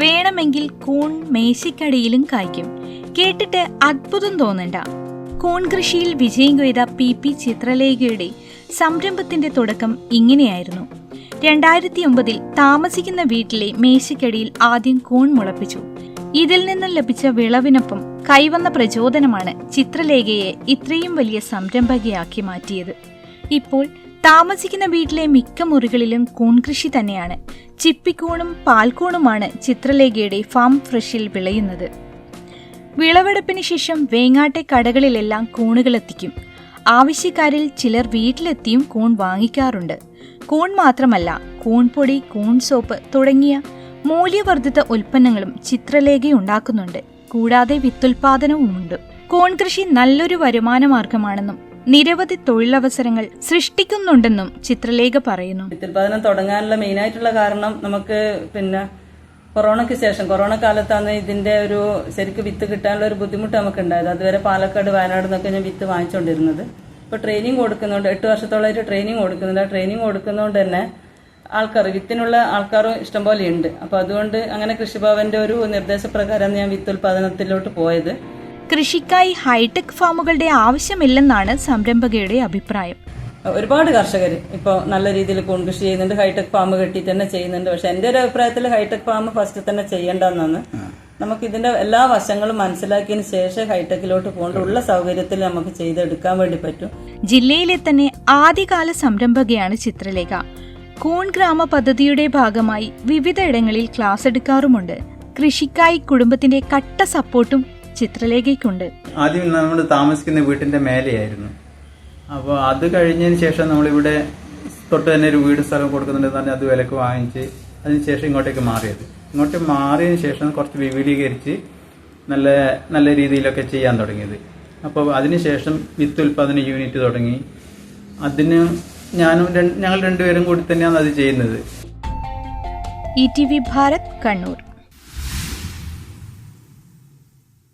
വേണമെങ്കിൽ കൂൺ മേശിക്കടിയിലും കായ്ക്കും. കേട്ടിട്ട് അത്ഭുതം തോന്നണ്ട. കൂൺ കൃഷിയിൽ വിജയം കൊയ്ത പി പി ചിത്രലേഖയുടെ സംരംഭത്തിന്റെ തുടക്കം ഇങ്ങനെയായിരുന്നു. രണ്ടായിരത്തി ഒമ്പതിൽ താമസിക്കുന്ന വീട്ടിലെ മേശിക്കടിയിൽ ആദ്യം കൂൺ മുളപ്പിച്ചു. ഇതിൽ നിന്നും ലഭിച്ച വിളവിനൊപ്പം കൈവന്ന പ്രചോദനമാണ് ചിത്രലേഖയെ ഇത്രയും വലിയ സംരംഭകയാക്കി മാറ്റിയത്. ഇപ്പോൾ താമസിക്കുന്ന വീട്ടിലെ മിക്ക മുറികളിലും കൂൺ കൃഷി തന്നെയാണ്. ചിപ്പിക്കൂണും പാൽക്കൂണുമാണ് ചിത്രലേഖയുടെ ഫാം ഫ്രഷിൽ വിളയുന്നത്. വിളവെടുപ്പിന് ശേഷം വേങ്ങാട്ടെ കടകളിലെല്ലാം കൂണുകളെത്തിക്കും ആവശ്യക്കാരിൽ ചിലർ വീട്ടിലെത്തിയും കൂൺ വാങ്ങിക്കാറുണ്ട്. കൂൺ മാത്രമല്ല കൂൺപൊടി കൂൺ സോപ്പ് തുടങ്ങിയ മൂല്യവർദ്ധിത ഉൽപ്പന്നങ്ങളും ചിത്രലേഖ ഉണ്ടാക്കുന്നുണ്ട്. കൂടാതെ വിത്തുൽപാദനവുമുണ്ട്. കൂൺ കൃഷി നല്ലൊരു വരുമാന മാർഗമാണെന്നും നിരവധി തൊഴിലവസരങ്ങൾ സൃഷ്ടിക്കുന്നുണ്ടെന്നും ചിത്രലേഖ പറയുന്നു. വിത്തുൽപാദനം തുടങ്ങാനുള്ള മെയിൻ ആയിട്ടുള്ള കാരണം നമുക്ക് പിന്നെ കൊറോണയ്ക്ക് ശേഷം കൊറോണ കാലത്താണ് ഇതിന്റെ ഒരു ശരിക്ക് വിത്ത് കിട്ടാനുള്ള ഒരു ബുദ്ധിമുട്ട് നമുക്ക് ഉണ്ടായത് അതുവരെ പാലക്കാട് വയനാട് നിന്നൊക്കെ ഞാൻ വിത്ത് വാങ്ങിച്ചുകൊണ്ടിരുന്നത് ഇപ്പൊ ട്രെയിനിങ് കൊടുക്കുന്നുണ്ട് എട്ട് വർഷത്തോളമായിട്ട് ട്രെയിനിങ് കൊടുക്കുന്നുണ്ട്. ആ ട്രെയിനിങ് കൊടുക്കുന്നതുകൊണ്ട് തന്നെ ആൾക്കാർ വിത്തിനുള്ള ആൾക്കാരും ഇഷ്ടംപോലെ ഉണ്ട്. അപ്പൊ അതുകൊണ്ട് അങ്ങനെ കൃഷിഭവന്റെ ഒരു നിർദ്ദേശപ്രകാരമാണ് ഞാൻ വിത്ത് ഉൽപാദനത്തിലോട്ട് പോയത്. കൃഷിക്കായി ഹൈടെക് ഫാമുകളുടെ ആവശ്യമില്ലെന്നാണ് സംരംഭകയുടെ അഭിപ്രായം. ഒരുപാട് കർഷകർ ഇപ്പോൾ നല്ല രീതിയിൽ കൂൺ കൃഷി ചെയ്യുന്നുണ്ട് ഹൈടെക് ഫാം കെട്ടി തന്നെ ചെയ്യുന്നുണ്ട്. പക്ഷെ എന്റെ ഒരു അഭിപ്രായത്തിൽ ഹൈടെക് ഫാം ഫസ്റ്റ് തന്നെ ചെയ്യേണ്ടെന്നാണ് നമുക്ക് ഇതിന്റെ എല്ലാ വശങ്ങളും മനസ്സിലാക്കിയതിനു ശേഷം ഹൈടെക്കിലോട്ട് പോകേണ്ട ഉള്ള സൗകര്യത്തിൽ നമുക്ക് ചെയ്തെടുക്കാൻ വേണ്ടി പറ്റും. ജില്ലയിലെ തന്നെ ആദ്യകാല സംരംഭകയാണ് ചിത്രലേഖ. കൂൺ ഗ്രാമ പദ്ധതിയുടെ ഭാഗമായി വിവിധ ഇടങ്ങളിൽ ക്ലാസ് എടുക്കാറുമുണ്ട്. കൃഷിക്കായി കുടുംബത്തിന്റെ കട്ട സപ്പോർട്ടും ചിത്രലേഖയ്ക്കുണ്ട്. ആദ്യം നമ്മൾ താമസിക്കുന്ന വീട്ടിന്റെ മേലെയായിരുന്നു. അപ്പോൾ അത് കഴിഞ്ഞതിന് ശേഷം നമ്മളിവിടെ തൊട്ട് തന്നെ ഒരു വീട് സ്ഥലം കൊടുക്കുന്നുണ്ടെന്ന് പറഞ്ഞാൽ അത് വിലക്ക് വാങ്ങിച്ച് അതിനുശേഷം ഇങ്ങോട്ടേക്ക് മാറിയത്. ഇങ്ങോട്ട് മാറിയതിന് ശേഷം കുറച്ച് വിപുലീകരിച്ച് നല്ല നല്ല രീതിയിലൊക്കെ ചെയ്യാൻ തുടങ്ങിയത്. അപ്പോൾ അതിനുശേഷം വിത്ത് ഉൽപ്പാദന യൂണിറ്റ് തുടങ്ങി. അതിന് ഞാനും ഞങ്ങൾ രണ്ടുപേരും കൂടി തന്നെയാണ് അത് ചെയ്യുന്നത്. E T V Bharat Kannur.